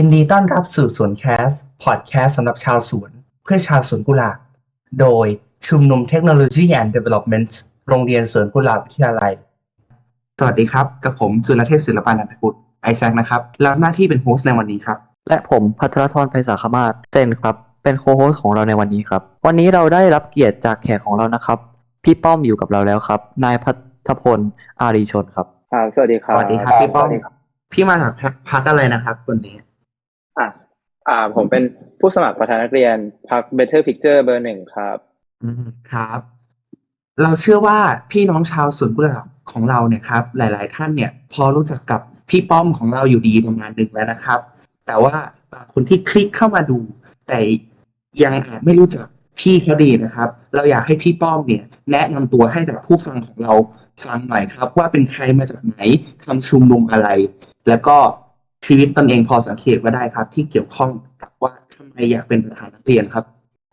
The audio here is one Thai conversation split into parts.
ยินดีต้อนรับสู่สวนแคสพอดแคสสำหรับชาวสวน เพื่อชาวสวนกุหลาบ โดยชุมนุมเทคโนโลยี and Development โรงเรียนสวนกุหลาบวิทยาลัย สวัสดีครับ กับผมจุลเทพศิลปานันทกุลไอแซคนะครับ รับหน้าที่เป็นโฮสต์ในวันนี้ครับ และผมพัทรธรไพศาลคมาศเจนครับ เป็นโคโฮสของเราในวันนี้ครับ วันนี้เราได้รับเกียรติจากแขกของเรานะครับ พี่ป้อมอยู่กับเราแล้วครับ นายพัทพลอารีชนครับ ครับ สวัสดีครับ สวัสดีครับพี่ป้อมสวัสดีครับพี่มาจากพักอะไรนะครับวันนี้ อะอ่า ผมเป็นผู้สมัครประธานนักเรียนพรรค Better Picture เบอร์หนึ่งครับ อืมครับ เราเชื่อว่าพี่น้องชาวสวนกุหลาบของเราเนี่ยครับ หลาย ๆ ท่านเนี่ย พอรู้จักกับพี่ป้อมของเราอยู่ดีประมาณหนึ่งแล้วนะครับ แต่ว่าบางคนที่คลิกเข้ามาดู แต่ยังอาจไม่รู้จักพี่เขาดีนะครับ เราอยากให้พี่ป้อมเนี่ย แนะนำตัวให้กับผู้ฟังของเราฟังหน่อยครับ ว่าเป็นใครมาจากไหนทำชุมนุมอะไร แล้วก็ ชีวิตตนเองพอสังเกตก็ได้ครับ ที่เกี่ยวข้องกับว่าทำไมอยากเป็นประธานนักเรียนครับ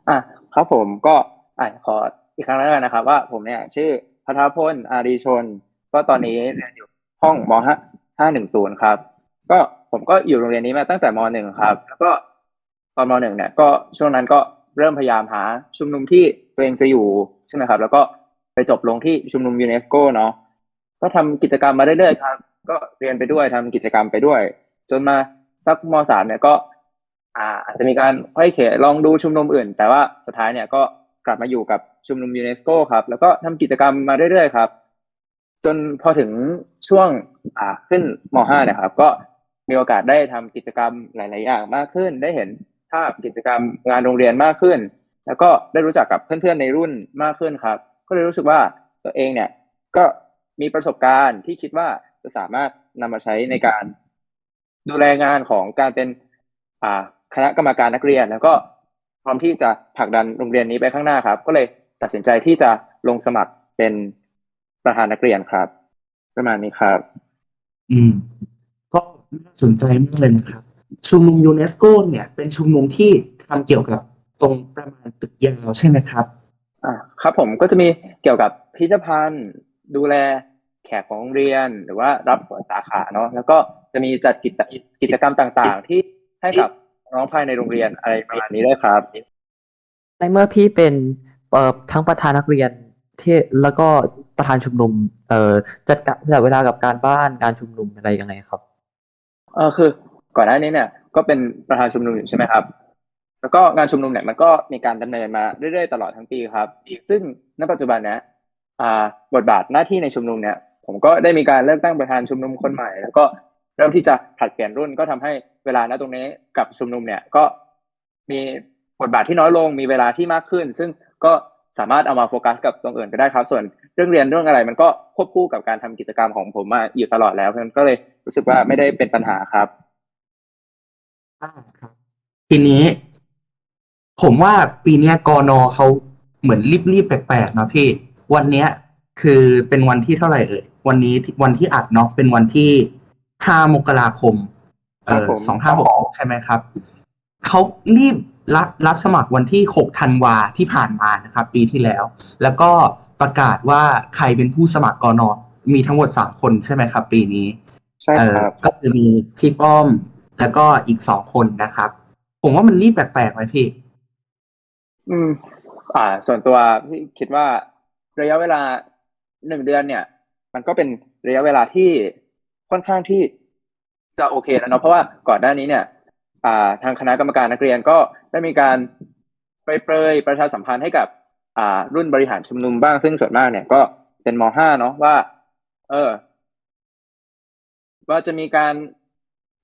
อะครับผมก็อะขออีกครั้งแล้วกันนะครับ ว่าผมเนี่ยชื่อพัทรพลอารีชน ก็ตอนนี้เรียนอยู่ห้องมห้าหนึ่งศูนย์ครับ ก็ผมก็อยู่โรงเรียนนี้มาตั้งแต่มหนึ่งครับ แล้วก็ตอนมหนึ่งเนี่ยก็ช่วงนั้นก็เริ่มพยายามหาชุมนุมที่ตัวเองจะอยู่ใช่ไหมครับ แล้วก็ไปจบลงที่ชุมนุมยูเนสโกเนาะก็ทำกิจกรรมมาเรื่อยๆครับ ก็เรียนไปด้วยทำกิจกรรมไปด้วย จนมาสักมสามเนี่ยก็อาจจะมีการค่อยเขลองดูชุมนุมอื่น แต่ว่าสุดท้ายเนี่ยก็กลับมาอยู่กับชุมนุมยูเนสโกครับ แล้วก็ทำกิจกรรมมาเรื่อยๆครับ จนพอถึงช่วงอ่าขึ้นมห้าเนี่ยครับ ก็มีโอกาสได้ทำกิจกรรมหลาย ๆ อย่างมากขึ้น ได้เห็นภาพกิจกรรมงานโรงเรียนมากขึ้น แล้วก็ได้รู้จักกับเพื่อน ๆ ในรุ่นมากขึ้นครับ ก็เลยรู้สึกว่าตัวเองเนี่ยก็มีประสบการณ์ที่คิดว่าจะสามารถนำมาใช้ในการ ดูแลงานของการเป็นอ่าคณะกรรมการนักเรียน แล้วก็พร้อมที่จะผลักดันโรงเรียนนี้ไปข้างหน้าครับ ก็เลยตัดสินใจที่จะลงสมัครเป็นประธานนักเรียนครับ ประมาณนี้ครับ อืม ก็น่าสนใจมากเลยนะครับ ชุมนุมยูเนสโกเนี่ย เป็นชุมนุมที่ทำเกี่ยวกับตรงประมาณตึกยาวใช่ไหมครับ อ่าครับผมก็จะมีเกี่ยวกับพิพิธภัณฑ์ดูแล แขกของโรงเรียน หรือว่ารับสวนสาขาเนาะแล้วก็จะมีจัดกิจกิจกรรมต่างๆ ที่ให้กับน้องภายในโรงเรียนอะไรประมาณนี้ด้วยครับ ในเมื่อพี่เป็นเอ่อทั้งประธานนักเรียนที่แล้วก็ประธานชุมนุม เอ่อจัดการจัดเวลากับการบ้านการชุมนุมอะไรยังไงครับเออคือ ก่อนหน้านี้เนี่ยก็เป็นประธานชุมนุมอยู่ใช่ไหมครับ แล้วก็งานชุมนุมเนี่ยมันก็มีการดำเนินมาเรื่อยๆตลอดทั้งปีครับ ซึ่งณปัจจุบันเนี้ยอ่าบทบาทหน้าที่ในชุมนุมเนี่ย ผมก็ได้มีการเลือกตั้งประธานชุมนุมคนใหม่ แล้วก็เริ่มที่จะผลัดเปลี่ยนรุ่นก็ทำให้เวลาณตรงนี้กับชุมนุมเนี่ยก็มีบทบาทที่น้อยลงมีเวลาที่มากขึ้น ซึ่งก็สามารถเอามาโฟกัสกับตรงอื่นก็ได้ครับ ส่วนเรื่องเรียนเรื่องอะไรมันก็ควบคู่กับการทำกิจกรรมของผมมาอยู่ตลอดแล้วเพราะฉะนั้นก็เลยรู้สึกว่าไม่ได้เป็นปัญหาครับอ่าครับ ทีนี้ ผมว่าปีเนี้ยกอนอเขาเหมือนรีบๆแปลกๆนะพี่ วันเนี้ยคือเป็นวันที่เท่าไหร่เอ่ย วันนี้ที่วันที่อัดเนาะเป็นวันที่ห้ามกราคม เอ่ครับอผมสองห้าหกใช่ไหมครับ เขารีบรับรับสมัครวันที่หกธันวาที่ผ่านมานะครับ ปีที่แล้ว แล้วก็ประกาศว่าใครเป็นผู้สมัครกอนอมีทั้งหมดสามคนใช่ไหมครับ ปีนี้ ใช่เออครับ ก็จะมีพี่ป้อมแล้วก็อีกสองคนนะครับ ผมว่ามันรีบแปลกๆไหมพี่ อืม อ่า ส่วนตัวพี่คิดว่าระยะเวลาหนึ่งเดือนเนี่ย มันก็เป็นระยะเวลาที่ค่อนข้างที่จะโอเคแล้วเนาะเพราะว่าก่อนหน้านี้เนี่ยทางคณะกรรมการนักเรียนก็ได้มีการไปเปรยประชาสัมพันธ์ให้กับรุ่นบริหารชุมนุมบ้างซึ่งส่วนมากเนี่ยก็เป็นมห้าเนาะว่า เออ ว่าจะมีการ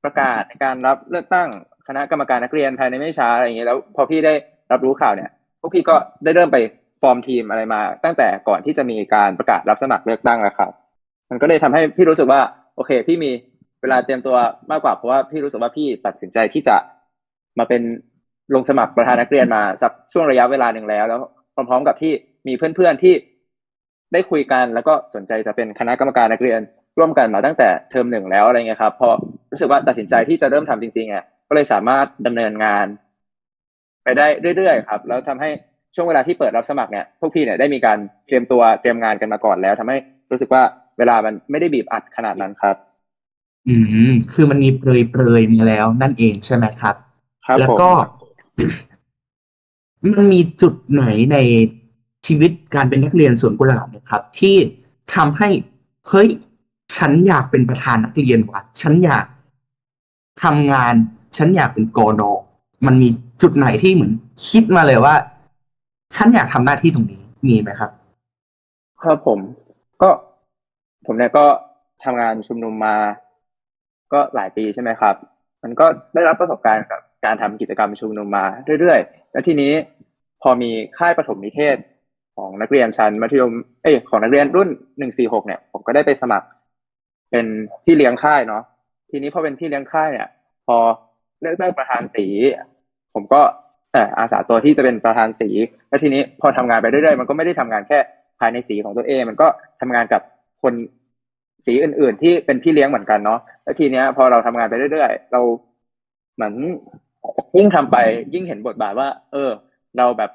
ประกาศในการรับเลือกตั้งคณะกรรมการนักเรียนภายในไม่ช้าอะไรอย่างเงี้ยแล้ว พอพี่ได้รับรู้ข่าวเนี่ยพวกพี่ก็ได้เริ่มไปฟอร์มทีมอะไรมา ตั้งแต่ก่อนที่จะมีการประกาศรับสมัครเลือกตั้งแล้วครับ มันก็เลยทำให้พี่รู้สึกว่า โอเค พี่มีเวลาเตรียมตัวมากกว่าเพราะว่าพี่รู้สึกว่าพี่ตัดสินใจที่จะมาเป็นลงสมัครประธานนักเรียนมาสักช่วงระยะเวลาหนึ่งแล้ว แล้วพร้อมๆกับที่มีเพื่อนๆที่ได้คุยกันแล้วก็สนใจจะเป็นคณะกรรมการนักเรียนร่วมกันมาตั้งแต่เทอมหนึ่งแล้วอะไรเงี้ยครับพอรู้สึกว่าตัดสินใจที่จะเริ่มทำจริงๆอะก็เลยสามารถดำเนินงาน ไปได้เรื่อยๆครับ แล้วทำให้ช่วงเวลาที่เปิดรับสมัครเนี่ยพวกพี่เนี่ยได้มีการเตรียมตัวเตรียมงานกันมาก่อนแล้วทำให้รู้สึกว่า เวลามันไม่ได้บีบอัดขนาดนั้นครับ อืม คือมันมีเปรยเปรยๆมาแล้วนั่นเองใช่ไหมครับ ครับ แล้วผมก็ มันมีจุดไหนในชีวิตการเป็นนักเรียนสวนกุหลาบเนะครับ ที่ทำให้เฮ้ยฉันอยากเป็นประธานนักเรียนว่ะฉันอยากทำงาน ฉันอยากเป็นกอนอมันมีจุดไหนที่เหมือน คิดมาเลยว่า ฉันอยากทำหน้าที่ตรงนี้มีไหมครับ ครับผม ก็ ผมเนี่ยก็ทำงานชุมนุมมา ก็หลายปีใช่ไหมครับ มันก็ได้รับประสบการณ์กับการทำกิจกรรมชุมนุมมาเรื่อยๆ แล้วทีนี้พอมีค่ายประถมนิเทศของนักเรียนชั้นมัธยม เอ้ยของนักเรียนรุ่นหนึ่งสี่หกเนี่ย ผมก็ได้ไปสมัคร เป็นพี่เลี้ยงค่ายเนาะ ทีนี้พอเป็นพี่เลี้ยงค่ายเนี่ย พอเลือกได้ประธานสี ผมก็เอ่ออาสาตัวที่จะเป็นประธานสี แล้วทีนี้พอทำงานไปเรื่อยๆ มันก็ไม่ได้ทำงานแค่ภายในสีของตัวเอง มันก็ทำงานกับ คนสีอื่น ๆ ที่เป็นพี่เลี้ยงเหมือนกันเนาะแล้วทีเนี้ย พอเราทำงานไปเรื่อยๆ เราเหมือนยิ่งทำไป ยิ่งเห็นบทบาทว่า เออ เราแบบ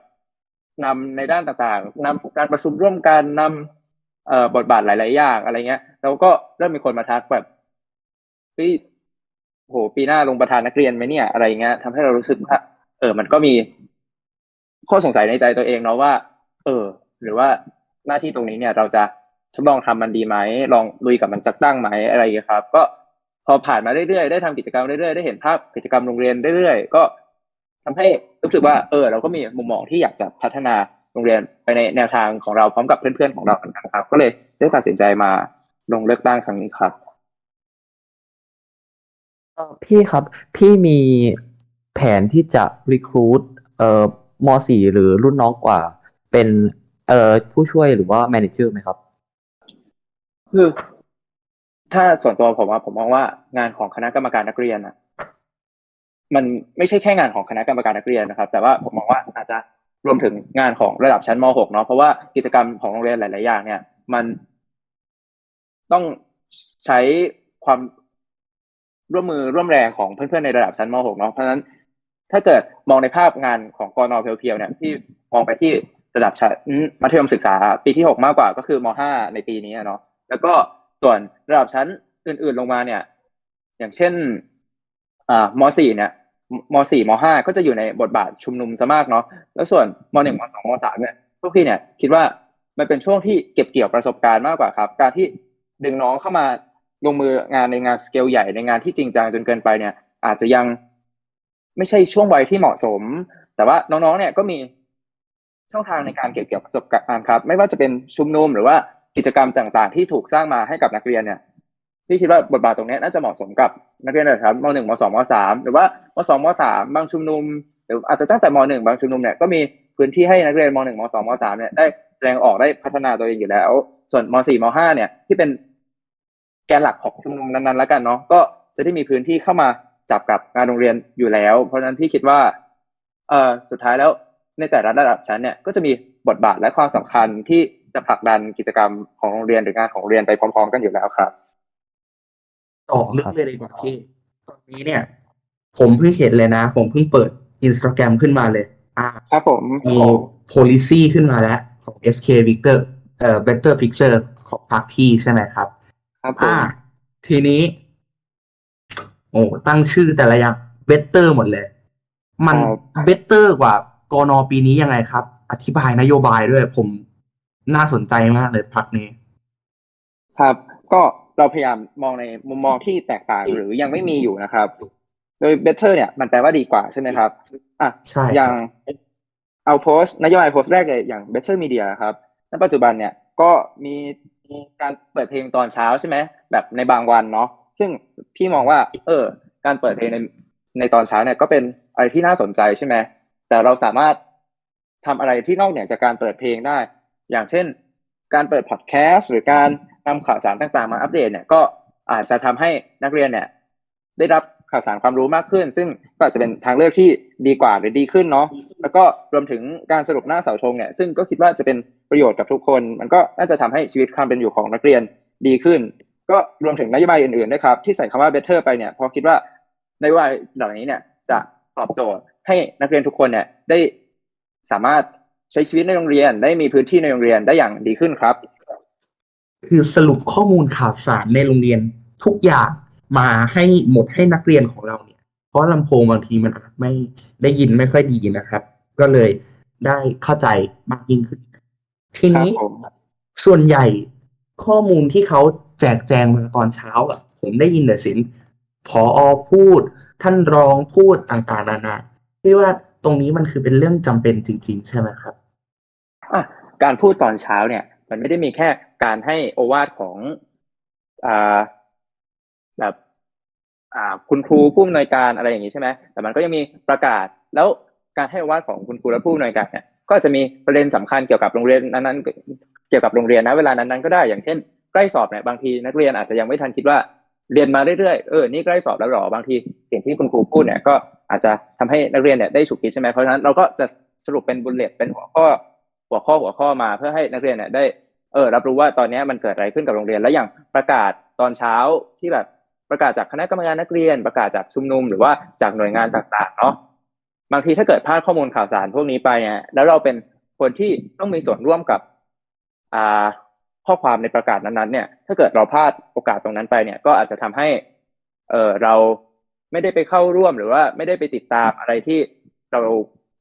นำในด้านต่างๆนำการประชุมร่วมกันนำเอ่อบทบาทหลาย ๆ อย่างอะไรเงี้ยแล้วก็เริ่มมีคนมาทักแบบเฮ้ยโหปีหน้าลงประธานนักเรียนไหมเนี่ย อะไรเงี้ยทำให้เรารู้สึกว่าเออ มันก็มีข้อสงสัยในใจตัวเองเนาะว่า เออ หรือว่าหน้าที่ตรงนี้เนี่ย เราจะ ทดลองทำมันดีไหมลองลุยกับมันสักตั้งไหมอะไรอย่างนี้ครับ ก็พอผ่านมาเรื่อยๆได้ทำกิจกรรมเรื่อยๆได้เห็นภาพกิจกรรมโรงเรียนเรื่อยๆก็ทำให้รู้สึกว่าเออ เราก็มีมุมมองที่อยากจะพัฒนาโรงเรียนไปในแนวทางของเราพร้อมกับเพื่อนๆของเรานกันครับ ก็เลยได้ตัดสินใจมาลงเลือกตั้งครั้งนี้ครับพี่ครับ พี่มีแผนที่จะ recruit เอ่อม .4 หรือรุ่นน้องกว่า เป็นเอ่อผู้ช่วยหรือว่า manager ไหมครับ คือถ้าส่วนตัวผมว่าผมมองว่างานของคณะกรรมการนักเรียนนะมันไม่ใช่แค่งานของคณะกรรมการนักเรียนนะครับ แต่ว่าผมมองว่าอาจจะรวมถึงงานของระดับชั้นม .6 เนาะเพราะว่ากิจกรรมของโรงเรียนหลาย ๆ อย่าง เนี่ย มันต้องใช้ความร่วมมือร่วมแรงของเพื่อน ๆ ในระดับชั้นม .6 เนาะเพราะฉะนั้น ถ้าเกิดมองในภาพงานของกรนเพียวๆเนี่ยที่มองไปที่ระดับชั้นมัธยมศึกษาปีที่หกมากกว่าก็คือมห้าในปีนี้เนาะ แล้วก็ส่วนระดับชั้นอื่น ๆลงมาเนี่ย อย่างเช่นอ่ามสี่เนี่ยมสี่มห้าก็จะอยู่ในบทบาทชุมนุมซะมากเนาะแล้วส่วนมหนึ่งมสองมสามเนี่ยพวกพี่เนี่ยคิดว่ามันเป็นช่วงที่เก็บเกี่ยวประสบการณ์มากกว่าครับ การที่ดึงน้องเข้ามาลงมืองานในงานสเกลใหญ่ในงานที่จริงจังจนเกินไปเนี่ย อาจจะยังไม่ใช่ช่วงวัยที่เหมาะสม แต่ว่าน้องๆเนี่ยก็มีช่องทางในการเก็บเกี่ยวประสบการณ์ครับ ไม่ว่าจะเป็นชุมนุมหรือว่า กิจกรรมต่างๆ ที่ถูกสร้างมาให้กับนักเรียนเนี่ยพี่คิดว่าบทบาทตรงนี้น่าจะเหมาะสมกับนักเรียนระดับมหนึ่งมสองมสามหรือว่ามสองมสามบางชุมนุมหรืออาจจะตั้งแต่มหนึ่งบางชุมนุมเนี่ยก็มีพื้นที่ให้นักเรียนมหนึ่งมสองมสามเนี่ยได้แสดงออกได้พัฒนาตัวเองอยู่แล้ว ส่วนมสี่มห้าเนี่ยที่เป็นแกนหลักของชุมนุมนั้นๆแล้วกันเนาะก็จะได้มีพื้นที่เข้ามาจับกับงานโรงเรียนอยู่แล้ว เพราะฉะนั้นพี่คิดว่าเออสุดท้ายแล้วในแต่ละระดับชั้นเนี่ยก็จะมีบทบาทและความสำคัญที่ จะผลักดันกิจกรรมของโรงเรียนหรืองานของโรงเรียนไปพร้อม ๆ กันอยู่แล้วครับต่อลึกเลยดีกว่าพี่ตอนนี้เนี่ย ผมเพิ่งเห็นเลยนะ ผมเพิ่งเปิดอินสตาแกรมขึ้นมาเลย อ่าครับผมมี policy ขึ้นมาแล้ว ของ SK Victor เอ่อ Better Picture ของพรรคพี่ใช่ไหมครับ ครับผมอ่า ทีนี้ โอ้ตั้งชื่อแต่ละอย่าง better หมดเลย มัน better กว่ากนปีนี้ยังไงครับ อธิบายนโยบายด้วย ผม น่าสนใจมากเลยพรรคนี้ ครับก็เราพยายามมองในมุมมองที่แตกต่างหรือยังไม่มีอยู่นะครับ โดย better เนี่ย มันแปลว่าดีกว่าใช่ไหมครับอะใช่ครับอย่างเอาโพสต์นโยบายโพสต์แรกเลยอย่าง better media ครับณปัจจุบันเนี่ยก็มีการเปิดเพลงตอนเช้าใช่ไหมแบบในบางวันเนาะซึ่งพี่มองว่า เออ การเปิดเพลงในในตอนเช้าเนี่ยก็เป็นอะไรที่น่าสนใจใช่ไหมแต่เราสามารถทำอะไรที่นอกเหนือจากการเปิดเพลงได้ อย่างเช่น การเปิดพอดแคสต์หรือการนำข่าวสารต่างๆ มาอัปเดตเนี่ยก็อาจจะทำให้นักเรียนเนี่ยได้รับข่าวสารความรู้มากขึ้น ซึ่งก็อาจจะเป็นทางเลือกที่ดีกว่าหรือดีขึ้นเนาะแล้วก็รวมถึงการสรุปหน้าเสาธงเนี่ยซึ่งก็คิดว่าจะเป็นประโยชน์กับทุกคน มันก็น่าจะทำให้ชีวิตความเป็นอยู่ของนักเรียนดีขึ้น ก็รวมถึงนโยบายอื่นๆด้วยครับที่ใส่คำว่า better ไปเนี่ยเพราะคิดว่านโยบายเหล่านี้เนี่ยจะตอบโจทย์ให้นักเรียนทุกคนเนี่ยได้สามารถ ช้ชีวิตในโรงเรียนได้มีพื้นที่ในโรงเรียนได้อย่างดีขึ้นครับ คือสรุปข้อมูลข่าวสารในโรงเรียนทุกอย่างมาให้หมดให้นักเรียนของเราเนี่ย เพราะลำโพงบางทีมันอาจไม่ได้ยินไม่ค่อยดีนะครับ ก็เลยได้เข้าใจมากยิ่งขึ้น ทีครับนี้ผมส่วนใหญ่ข้อมูลที่เขาแจกแจงมาตอนเช้าอะ ผมได้ยินแต่สินพออพูด ท่านรองพูดต่างๆนานาพี่ว่าตรงนี้มันคือเป็นเรื่องจำเป็นจริง ๆ ใช่ไหมครับ อะการพูดตอนเช้าเนี่ย มันไม่ได้มีแค่การให้โอวาทของอ่าแบบอ่าคุณครูผู้อำนวยการอะไรอย่างนี้ใช่ไหมแต่มันก็ยังมีประกาศ แล้วการให้โอวาทของคุณครูและผู้อำนวยการเนี่ยก็จะมีประเด็นสำคัญเกี่ยวกับโรงเรียนนั้นๆเกี่ยวกับโรงเรียนนะเวลานั้นๆก็ได้อย่างเช่นใกล้สอบเนี่ยบางทีนักเรียนอาจจะยังไม่ทันคิดว่าเรียนมาเรื่อยๆ เออ นี่ใกล้สอบแล้วหรอ บางทีสิ่งที่คุณครูพูดเนี่ยก็อาจจะทำให้นักเรียนเนี่ยได้ฉุกคิดใช่ไหม เพราะฉะนั้นเราก็จะสรุปเป็นบุลเลตเป็นหัวข้อ หัวข้อหัวข้อมาเพื่อให้นักเรียนเนี่ยได้เออรับรู้ว่าตอนนี้มันเกิดอะไรขึ้นกับโรงเรียนแล้วอย่างประกาศตอนเช้าที่แบบประกาศจากคณะกรรมการนักเรียน ประกาศจากชุมนุมหรือว่าจากหน่วยงานต่างๆเนาะบางทีถ้าเกิดพลาดข้อมูลข่าวสารพวกนี้ไปเนี่ยแล้วเราเป็นคนที่ต้องมีส่วนร่วมกับอ่าข้อความในประกาศนั้นๆเนี่ย ถ้าเกิดเราพลาดโอกาสตรงนั้นไปเนี่ย ก็อาจจะทำให้เออเราไม่ได้ไปเข้าร่วมหรือว่าไม่ได้ไปติดตามอะไรที่เรา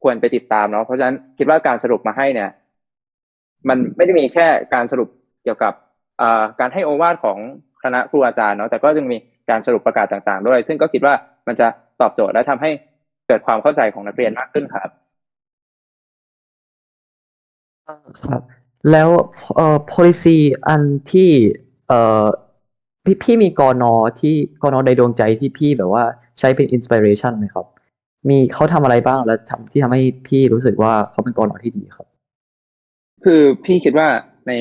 ควรไปติดตามเนาะเพราะฉะนั้นคิดว่าการสรุปมาให้เนี่ย มันไม่ได้มีแค่การสรุปเกี่ยวกับการให้โอวาทของคณะครูอาจารย์เนาะแต่ก็ยังมีการสรุปประกาศต่างๆ ด้วย ซึ่งก็คิดว่ามันจะตอบโจทย์และทำให้เกิดความเข้าใจของนักเรียนมากขึ้นครับครับ แล้วเอ่อ policy อันที่เอ่อพี่พี่มีกอนอที่กอนอในดวงใจที่พี่แบบว่าใช้เป็น inspiration ไหมครับ มีเขาทำอะไรบ้างแล้วทำที่ทำให้พี่รู้สึกว่าเขาเป็นกอนอที่ดีครับ คือพี่คิดว่าใน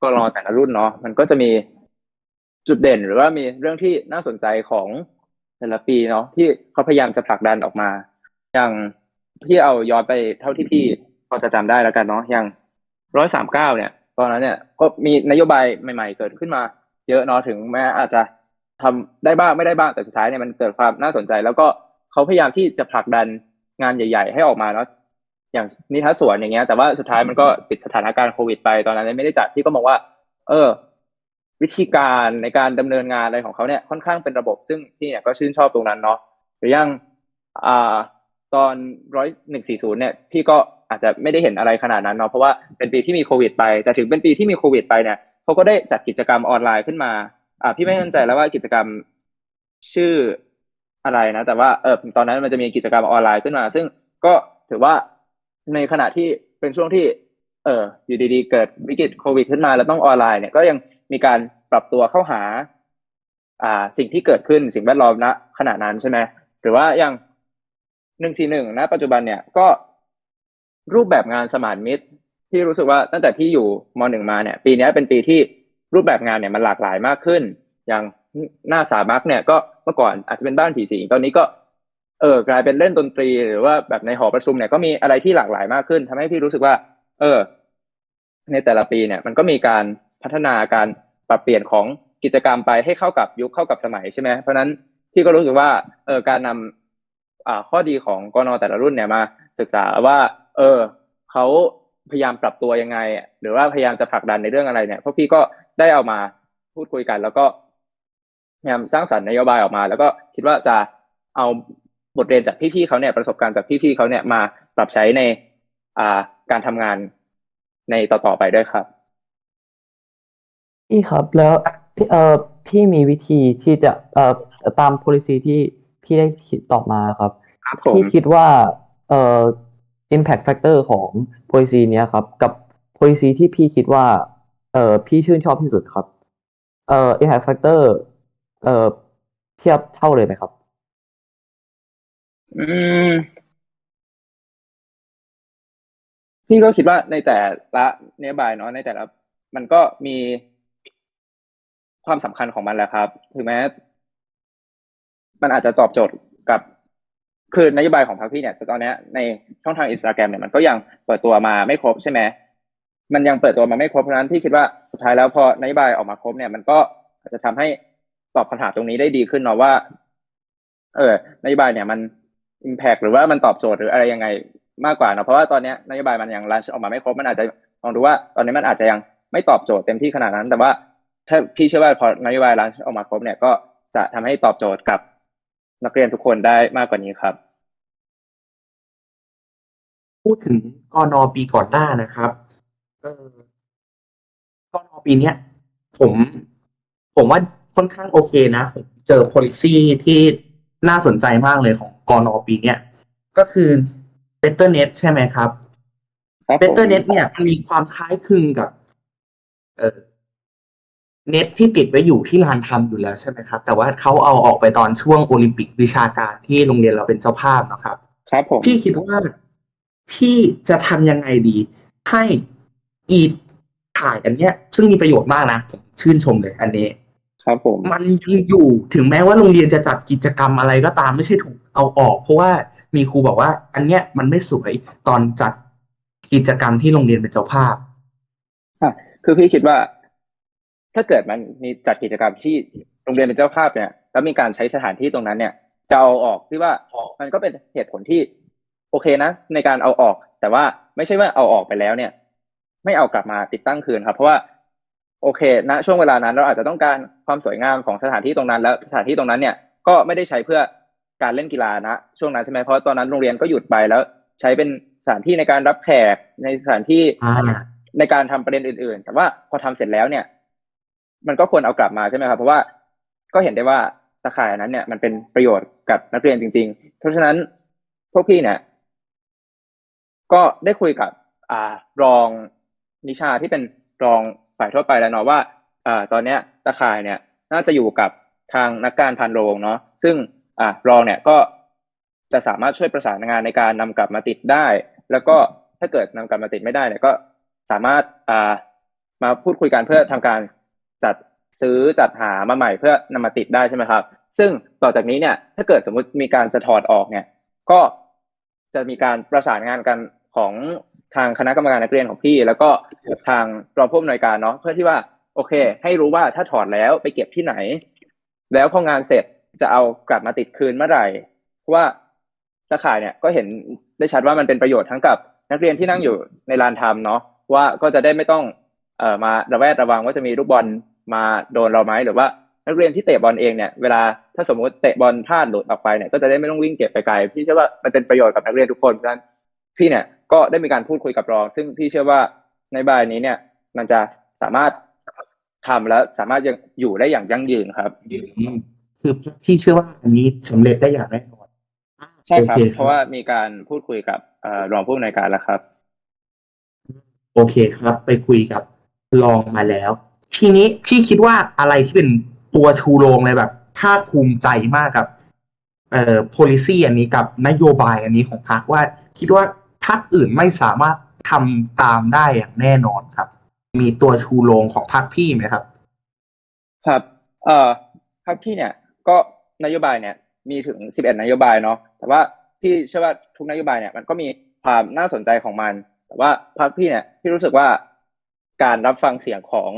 กรอแต่ละรุ่นเนาะมันก็จะมีจุดเด่นหรือว่ามีเรื่องที่น่าสนใจของแต่ละปีเนาะที่เขาพยายามจะผลักดันออกมา อย่างพี่เอาย้อนไปเท่าที่พี่พอจะจำได้แล้วกันเนาะอย่างร้อยสามเก้าเนี่ย ตอนนั้นเนี่ยก็มีนโยบายใหม่ ๆ เกิดขึ้นมา เยอะเนาะถึงแม้อาจจะทำได้บ้างไม่ได้บ้างแต่สุดท้ายเนี่ยมันเกิดความน่าสนใจ แล้วก็ เขาพยายามที่จะผลักดันงานใหญ่ ๆ ให้ออกมาเนาะอย่างนิทรรศสวนอย่างเงี้ยแต่ว่าสุดท้ายมันก็ติดสถานการณ์โควิดไปตอนนั้นไม่ได้จัดพี่ก็มองว่า เออ วิธีการในการดำเนินงานอะไรของเขาเนี่ยค่อนข้างเป็นระบบ ซึ่งพี่เนี่ยก็ชื่นชอบตรงนั้นเนาะหรือยังอ่าตอนร้อยหนึ่งสี่ศูนย์เนี่ยพี่ก็อาจจะไม่ได้เห็นอะไรขนาดนั้นเนาะเพราะว่าเป็นปีที่มีโควิดไป แต่ถึงเป็นปีที่มีโควิดไปเนี่ยเขาก็ได้จัดกิจกรรมออนไลน์ขึ้นมา อ่าพี่ไม่แน่ใจแล้วว่ากิจกรรมชื่อ อะไรนะ แต่ว่าเออตอนนั้นมันจะมีกิจกรรมออนไลน์ขึ้นมา ซึ่งก็ถือว่าในขณะที่เป็นช่วงที่ เอออยู่ดีๆ เกิดวิกฤตโควิดขึ้นมาแล้วต้องออนไลน์เนี่ยก็ยังมีการปรับตัวเข้าหา อ่า สิ่งที่เกิดขึ้นสิ่งแวดล้อมณขณะนั้นใช่ไหมหรือว่าอย่างหนึ่งสี่หนึ่งณปัจจุบันเนี่ยก็รูปแบบงานสมานมิตร ที่รู้สึกว่าตั้งแต่พี่อยู่มหนึ่งมาเนี่ย ปีนี้เป็นปีที่รูปแบบงานเนี่ยมันหลากหลายมากขึ้น อย่าง หน้าสามักเนี่ยก็เมื่อก่อนอาจจะเป็นบ้านผีสิงตอนนี้ก็เออกลายเป็นเล่นดนตรีหรือว่าแบบในหอประชุมเนี่ยก็มีอะไรที่หลากหลายมากขึ้นทำให้พี่รู้สึกว่า เออ ในแต่ละปีเนี่ย มันก็มีการพัฒนาการปรับเปลี่ยนของกิจกรรมไปให้เข้ากับยุคเข้ากับสมัยใช่ไหมเพราะนั้นพี่ก็รู้สึกว่าเออการนำอ่าข้อดีของกนแต่ละรุ่นเนี่ยมา ศึกษาว่า เออเขาพยายามปรับตัวยังไง หรือว่าพยายามจะผลักดันในเรื่องอะไรเนี่ยพวกพี่ก็ได้เอามาพูดคุยกัน แล้วก็ พยายามสร้างสรรค์นโยบายออกมา แล้วก็คิดว่าจะเอาบทเรียนจากพี่ๆเขาเนี่ยประสบการณ์จากพี่ๆเขาเนี่ยมาปรับใช้ในอ่าการทำงานในต่อๆไปด้วยครับพี่ครับแล้วพี่เอ่อพี่มีวิธีที่จะเอ่อตาม policy ที่พี่ได้คิดตอบมาครับครับผมพี่คิดว่าเอ่อ impact factor ของ policy เนี้ยครับ กับ policy ที่พี่คิดว่าเอ่อพี่ชื่นชอบที่สุดครับเอ่อ impact factor เออเทียบเท่าเลยไหมครับ อืม พี่ก็คิดว่าในแต่ละนโยบายเนาะในแต่ละ มันก็มีความสำคัญของมันแหละครับ ถึงแม้ มันอาจจะตอบโจทย์กับคือนโยบายของพรรคพี่เนี่ยตอนนี้ในช่องทางอินสตาแกรมเนี่ยมันก็ยังเปิดตัวมาไม่ครบใช่ไหมมันยังเปิดตัวมาไม่ครบเพราะนั้นพี่คิดว่าสุดท้ายแล้วพอนโยบายออกมาครบเนี่ยมันก็อาจจะทำให้ ตอบคำถามตรงนี้ได้ดีขึ้นเนาะว่า เออนโยบายเนี่ยมัน impact หรือว่ามันตอบโจทย์หรืออะไรยังไงมากกว่าเนาะเพราะว่าตอนนี้นโยบายมันยังรันออกมาไม่ครบมันอาจจะลองดูว่า ตอนนี้มันอาจจะยังไม่ตอบโจทย์เต็มที่ขนาดนั้น แต่ว่าถ้าพี่เชื่อว่าพอนโยบายรันออกมาครบเนี่ยก็จะทำให้ตอบโจทย์กับนักเรียนทุกคนได้มากกว่านี้ครับพูดถึงกอนอปีก่อนหน้านะครับเออกอนอปีเนี้ยผม ผมว่า ค่อนข้างโอเคนะผมเจอ policy ที่น่าสนใจมากเลยของกอนอปีเนี้ยก็คือ better net ใช่ไหมครับครับผม better net เนี่ยมันมีความคล้ายคลึงกับ เออเน็ตที่ติดไว้อยู่ที่ลานทำอยู่แล้วใช่ไหมครับ แต่ว่าเขาเอาออกไปตอนช่วงโอลิมปิกวิชาการที่โรงเรียนเราเป็นเจ้าภาพนะครับ ครับผมพี่คิดว่าพี่จะทำยังไงดี ให้อีถ่ายอันเนี้ย ซึ่งมีประโยชน์มากนะผมชื่นชมเลยอันนี้ ครับผมมันยังอยู่ถึงแม้ว่าโรงเรียนจะจัดกิจกรรมอะไรก็ตามไม่ใช่ถูกเอาออก เพราะว่ามีครูบอกว่า อันเนี้ยมันไม่สวยตอนจัดกิจกรรมที่โรงเรียนเป็นเจ้าภาพคือพี่คิดว่า ถ้าเกิดมันมีจัดกิจกรรมที่โรงเรียนเป็นเจ้าภาพเนี่ยแล้วมีการใช้สถานที่ตรงนั้นเนี่ยจะเอาออกพี่ว่ามันก็เป็นเหตุผลที่ โอเคนะ ในการเอาออก แต่ว่าไม่ใช่ว่าเอาออกไปแล้วเนี่ย ไม่เอากลับมาติดตั้งคืนครับ เพราะว่า โอเคณช่วงเวลานั้นเราอาจจะต้องการความสวยงามของสถานที่ตรงนั้น แล้วสถานที่ตรงนั้นเนี่ยก็ไม่ได้ใช้เพื่อการเล่นกีฬานะ ช่วงนั้นใช่ไหมเพราะตอนนั้นโรงเรียนก็หยุดไปแล้ว ใช้เป็นสถานที่ในการรับแขกในสถานที่ในการทำประเด็นอื่น ๆ แต่ว่าพอทำเสร็จแล้วเนี่ย มันก็ควรเอากลับมาใช่ไหมครับ เพราะว่าก็เห็นได้ว่าตะข่ายนนั้นเนี่ยมันเป็นประโยชน์กับนักเรียนจริง ๆ เพราะฉะนั้นพวกพี่เนี่ย ก็ได้คุยกับ อ่ารองนิชาที่เป็นรอง ฝ่ายทั่วไปแล้วเนาะว่าอ่าตอนเนี้ยตะข่ายเนี่ยน่าจะอยู่กับทางนักการพันโรงเนาะซึ่งอ่ารองเนี่ยก็จะสามารถช่วยประสานงานในการนำกลับมาติดได้ แล้วก็ถ้าเกิดนำกลับมาติดไม่ได้เนี่ยก็สามารถอ่ามาพูดคุยกันเพื่อทำการจัดซื้อจัดหามาใหม่เพื่อนำมาติดได้ใช่ไหมครับ ซึ่งต่อจากนี้เนี่ยถ้าเกิดสมมุติมีการจะถอดออกเนี่ย ก็จะมีการประสานงานกันของ ทางคณะกรรมการนักเรียนของพี่ แล้วก็ทางรองผู้อำนวยการเนาะเพื่อที่ว่า โอเค ให้รู้ว่าถ้าถอดแล้วไปเก็บที่ไหน แล้วพองานเสร็จจะเอากลับมาติดคืนเมื่อไหร่เพราะว่าตะข่ายเนี่ยก็เห็นได้ชัดว่ามันเป็นประโยชน์ทั้งกับนักเรียนที่นั่งอยู่ในลานทำเนาะว่าก็จะได้ไม่ต้องเอ่อมาระแวดระวังว่าจะมีลูกบอลมาโดนเราไหมหรือว่านักเรียนที่เตะบอลเองเนี่ยเวลาถ้าสมมุติเตะบอลพลาดหลุดออกไปเนี่ยก็จะได้ไม่ต้องวิ่งเก็บไปไกลพี่เชื่อว่ามันเป็นประโยชน์กับนักเรียนทุกคนเพราะฉะนั้นพี่เนี่ย ก็ได้มีการพูดคุยกับรอง ซึ่งพี่เชื่อว่าในบายนี้เนี่ย มันจะสามารถทำแล้วสามารถยังอยู่ได้อย่างยั่งยืนครับอืมคือพี่เชื่อว่าอันนี้สำเร็จได้อย่างแน่นอนใช่ครับโอเพราะว่ามีการพูดคุยกับเอ่อรองผู้อำนวยการแล้วครับ โอเคครับ ไปคุยกับลองมาแล้ว ทีนี้พี่คิดว่าอะไรที่เป็นตัวชูโรงเลยแบบภาคภูมิใจมากกับ เอ่อ policy อันนี้กับนโยบายอันนี้ของพรรคว่าคิดว่าพ รรคอื่นไม่สามารถทำตามได้อย่างแน่นอนครับ มีตัวชูโรงของพรรคพี่ไหมครับ ครับ เอ่อครับพี่เนี่ย ก็นโยบายเนี่ย มีถึง11นโยบายเนาะแต่ว่าพี่เชื่อว่าทุกนโยบายเนี่ยมันก็มีความน่าสนใจของมัน แต่ว่าพรรคพี่เนี่ยพี่รู้สึกว่าการรับฟังเสียงของ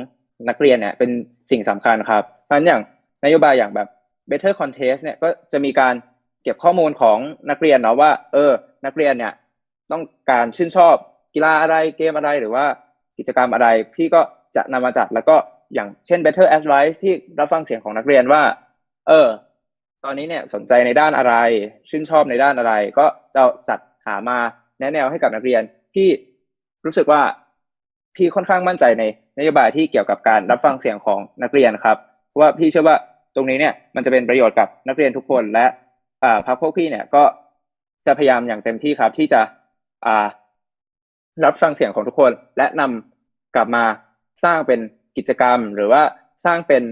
นักเรียนเนี่ยเป็นสิ่งสำคัญครับเพราะฉะนั้นอย่างนโยบายอย่างแบบ Better Contest เนี่ยก็จะมีการเก็บข้อมูลของนักเรียนเนาะว่า เออ นักเรียนเนี่ย ต้องการชื่นชอบกีฬาอะไรเกมอะไรหรือว่ากิจกรรมอะไร พี่ก็จะนำมาจัดแล้วก็อย่างเช่น Better Advice ที่รับฟังเสียงของนักเรียนว่า เออ ตอนนี้เนี่ยสนใจในด้านอะไร ชื่นชอบในด้านอะไร ก็จะจัดหามาแนะแนวให้กับนักเรียนที่รู้สึกว่าพี่ค่อนข้างมั่นใจในนโยบายที่เกี่ยวกับการรับฟังเสียงของนักเรียนครับเพราะว่าพี่เชื่อว่าตรงนี้เนี่ยมันจะเป็นประโยชน์กับนักเรียนทุกคนและพรรคพวกพี่เนี่ยก็จะพยายามอย่างเต็มที่ครับที่จะ อ่ารับฟังเสียงของทุกคนและนำกลับมาสร้างเป็นกิจกรรม หรือว่าสร้างเป็น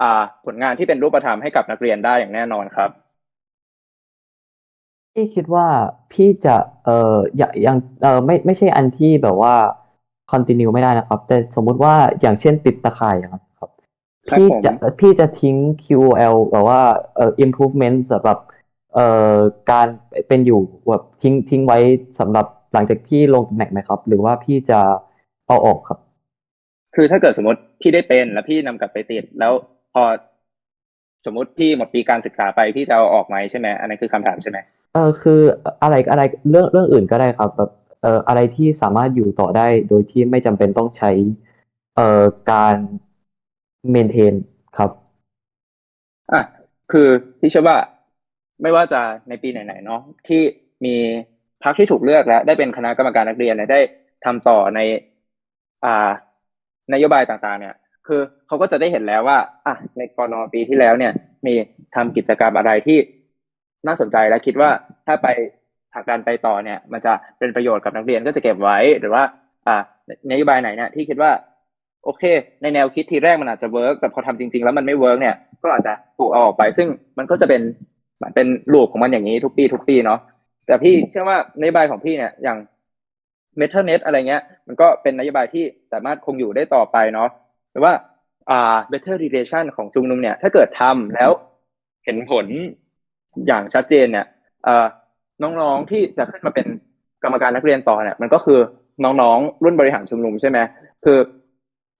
อ่าผลงานที่เป็นรูปธรรมให้กับนักเรียนได้อย่างแน่นอนครับพี่คิดว่าพี่จะเอ่ออย่ายังเอ่อไม่ไม่ใช่อันที่แบบว่า continue ไม่ได้นะครับ แต่สมมุติว่าอย่างเช่นติดตะข่ายอย่างนั้นครับครับ พี่ผมจะพี่จะทิ้ง QOL แบบว่าเอ่อ improvement สำหรับ เอ่อการเป็นอยู่แบบทิ้งทิ้งไว้สำหรับหลังจากที่ลงตำแหน่งไหมครับ หรือว่าพี่จะเอาออกครับ คือถ้าเกิดสมมติพี่ได้เป็นแล้วพี่นำกลับไปติดแล้วพอสมมติพี่หมดปีการศึกษาไปพี่จะเอาออกไหมใช่ไหมอันนั้นคือคำถามใช่ไหมเออคืออะไรอะไรเรื่องเรื่องอื่นก็ได้ครับแบบเอ่ออะไรที่สามารถอยู่ต่อได้โดยที่ไม่จำเป็นต้องใช้เอ่อการเมนเทนครับอะคือพี่เชื่อว่า ไม่ว่าจะในปีไหนๆเนาะที่มีพรรคที่ถูกเลือกและได้เป็นคณะกรรมการนักเรียนได้ทำต่อในอ่านโยบายต่างๆ เนี่ย คือเขาก็จะได้เห็นแล้วว่าอะในกรนปีที่แล้วเนี่ย มีทำกิจกรรมอะไรที่น่าสนใจและคิดว่าถ้าไปผลักดันไปต่อเนี่ย มันจะเป็นประโยชน์กับนักเรียนก็จะเก็บไว้หรือว่า อ่านโยบายไหนเนี่ยที่คิดว่า โอเค ในแนวคิดทีแรกมันอาจจะเวิร์กแต่พอทำจริง ๆ แล้วมันไม่เวิร์กเนี่ยก็อาจจะถูกเอาออกไป ซึ่งมันก็จะเป็น มือนเป็นลูปของมันอย่างนี้ทุกปีทุกปีเนาะแต่พี่เชื่อว่านโยบายของพี่เนี่ยอย่าง m e t a n e t อะไรเงี้ย มันก็เป็นนโยบายที่สามารถคงอยู่ได้ต่อไปเนาะหรือว่าอ่า better relation ของชุมนุมเนี่ย ถ้าเกิดทำแล้วเห็นผลอย่างชัดเจนเนี่ยเอ่อน้องๆที่จะขึ้นมาเป็นกรรมการนักเรียนต่อเนี่ยมันก็คือน้องๆรุ่นบริหารชุมนุมใช่ไหมคือ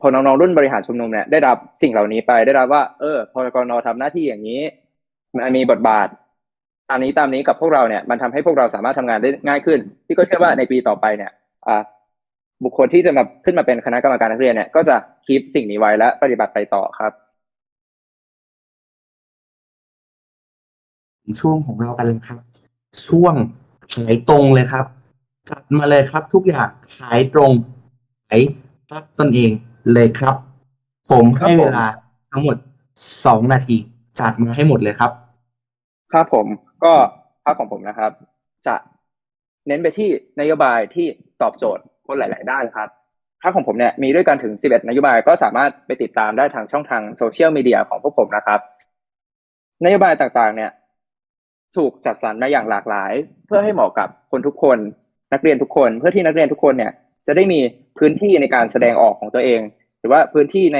พอน้องๆรุ่นบริหารชุมนุมเนี่ยได้รับสิ่งเหล่านี้ไปได้รับว่า เออพอกรนทำหน้าที่อย่างนี้ มันมีบทบาทตามนี้ตามนี้กับพวกเราเนี่ยมันทำให้พวกเราสามารถทำงานได้ง่ายขึ้นพี่ก็เชื่อว่าในปีต่อไปเนี่ยอ่าบุคคลที่จะมาขึ้นมาเป็นคณะกรรมการนักเรียนเนี่ย ก็จะคีปสิ่งนี้ไว้และปฏิบัติไปต่อครับ ช่วงของเรากันเลยครับ ช่วงขายตรงเลยครับจัดมาเลยครับ ทุกอย่างขายตรงขายปักตนเองเลยครับ ผมให้เวลาทั้งหมดสองนาทีจัดมาให้หมดเลยครับ ครับผมก็ภาคของผมนะครับ จะเน้นไปที่นโยบายที่ตอบโจทย์คนหลาย ๆ ด้านครับภาคของผมเนี่ยมีด้วยกันถึง 11 นโยบายก็สามารถไปติดตามได้ทางช่องทางโซเชียลมีเดียของพวกผมนะครับ นโยบายต่าง ๆ เนี่ย ถูกจัดสรรมาอย่างหลากหลาย เพื่อให้เหมาะกับคนทุกคน นักเรียนทุกคน เพื่อที่นักเรียนทุกคนเนี่ย จะได้มีพื้นที่ในการแสดงออกของตัวเอง หรือว่าพื้นที่ใน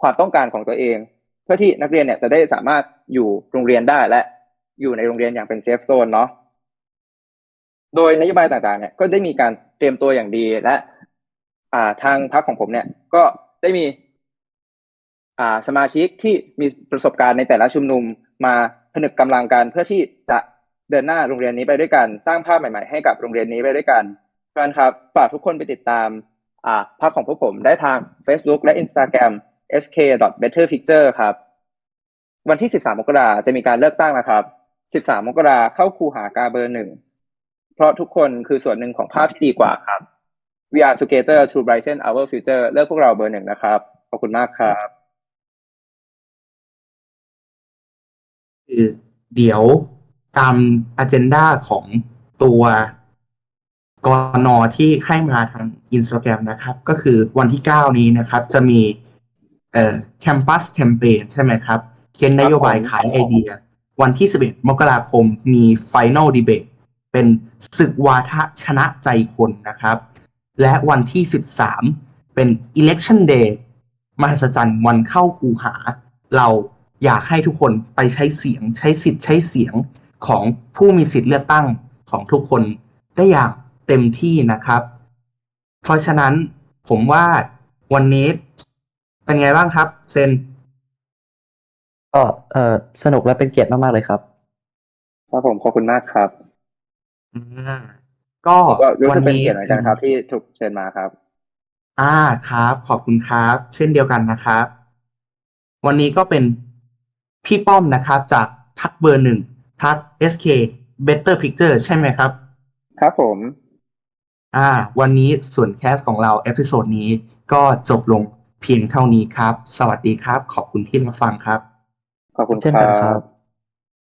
ความต้องการของตัวเอง เพื่อที่นักเรียนเนี่ยจะได้สามารถอยู่โรงเรียนได้และ อยู่ในโรงเรียนอย่างเป็นเซฟโซนเนาะโดยนโยบายต่างๆ เนี่ยก็ได้มีการเตรียมตัวอย่างดีและ อ่าทางพรรคของผมเนี่ย ก็ได้มี อ่าสมาชิกที่มีประสบการณ์ในแต่ละชุมนุมมาผนึกกำลังกันเพื่อที่จะเดินหน้าโรงเรียนนี้ไปด้วยกันสร้างภาพใหม่ๆ ให้กับโรงเรียนนี้ไปด้วยกันเพราะฉะนั้นครับฝากทุกคนไปติดตามอ่าพรรคของพวกผมได้ทาง Facebook และ Instagram sk.betterpicture ครับ วันที่ 13 มกราจะมีการเลือกตั้งนะครับ 13 มกราเข้าคูหากาเบอร์หนึ่ง เพราะทุกคนคือส่วนหนึ่งของภาพที่ดีกว่าครับ We are together to brighten our future เลือกพวกเราเบอร์หนึ่งนะครับ ขอบคุณมากครับคือเดี๋ยวตามอ g e n d a ของตัวกนอที่ให้มาทาง Instagram นะครับ ก็คือวันที่ 9 นี้นะครับ จะมีเอ่อ Campus Campaign ใช่ไหมครับ เขียนนโยบายขายไอเดีย วันที่ 11 มกราคมมี Final Debate เป็นศึกวาทะชนะใจคนนะครับ และวันที่ 13 เป็น Election Day มหัศจรรย์วันเข้าคูหา เราอยากให้ทุกคนไปใช้เสียงใช้สิทธิ์ใช้เสียงของผู้มีสิทธิ์เลือกตั้งของทุกคนได้อย่างเต็มที่นะครับ เพราะฉะนั้นผมว่าวันนี้เป็นไงบ้างครับ เซน ก็เอ่อสนุกและเป็นเกียรติมาก ๆ เลยครับครับผมขอบคุณมากครับอ่าก็ก็รู้วัสึกนเป็นนี้เกียรติเหมือนกันครับ ที่ถูกเชิญมาครับ อ่าครับ ขอบคุณครับ เช่นเดียวกันนะครับ วันนี้ก็เป็นพี่ป้อมนะครับ จากพักเบอร์หนึ่งพัก SK Better Picture ใช่ไหมครับ ครับผม อ่า วันนี้ส่วนแคสของเราเอพิโซดนี้ก็จบลงเพียงเท่านี้ครับ สวัสดีครับ ขอบคุณที่รับฟังครับ ขอบคุณครับ